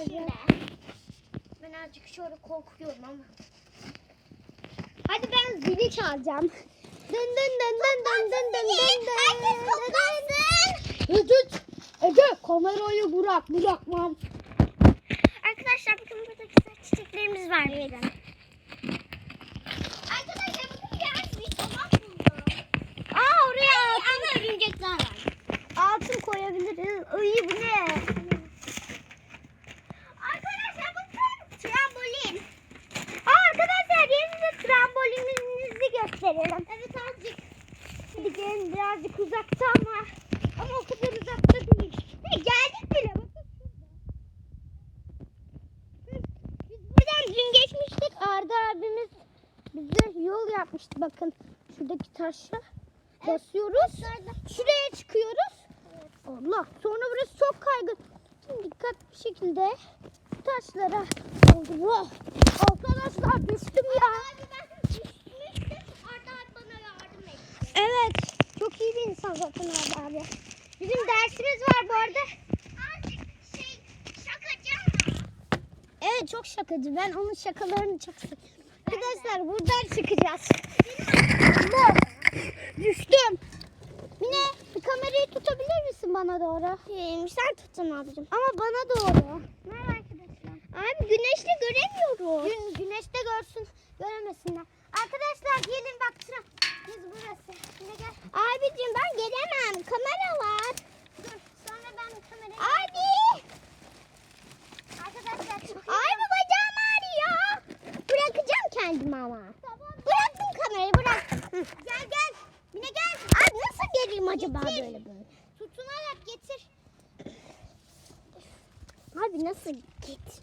lazım. Ben azıcık şöyle korkuyorum ama. Hadi ben zili çalacağım. Dın dın dın dın dın dın dın dın dın. Herkes toplansın. Ödüt. Ege kamerayı bırak bırakmam. Arkadaşlar bakın burada güzel çiçeklerimiz var bizim. Arkadaşlar bakın biraz bir tabak buldum. Aa oraya örümcekler var. altın koyabiliriz. Ay bu ne? Arkadaşlar bakın trambolin. Aa arkadaşlar yeni de gösterelim. Evet azıcık. Hadi gelin birazcık uzakta ama. Ama o kadar uzakta değil. Ne geldik bile bakın şurada. Biz buradan dün geçmiştik. Arda abimiz bize yol yapmıştı bakın. Şuradaki taşla basıyoruz. Şuraya çıkıyoruz. Allah. Sonra burası çok kaygın. Şimdi dikkatli bir şekilde taşlara Allah. Arkadaşlar düştüm ya. Abi ben düşmüştüm. Arda abi bana yardım etti. Evet. Çok iyi bir insan zaten Arda abi. Bizim dersimiz var bu arada. Şey şakacı. Evet çok şakacı. Ben onun şakalarını çok seviyorum. Arkadaşlar buradan çıkacağız. Allah! Düştüm. Mine bir kamerayı tutabilir misin bana doğru? Ee, sen tutun abicim. Ama bana doğru. Merhaba arkadaşlar. Abi güneşte göremiyoruz. Gün, güneşte görsün, göremesinler. Arkadaşlar gelin bak sıra. Biz burası. Mine gel. Kamera var. Dur sonra ben kamerayı... Abi. Arkadaşlar çok Abi bacağım ağrıyor. Bırakacağım kendimi ama. Bıraktım kamerayı bırak. Gel gel. Mine gel. Abi nasıl geleyim acaba Getir. böyle böyle? Tutunarak getir. Abi nasıl git?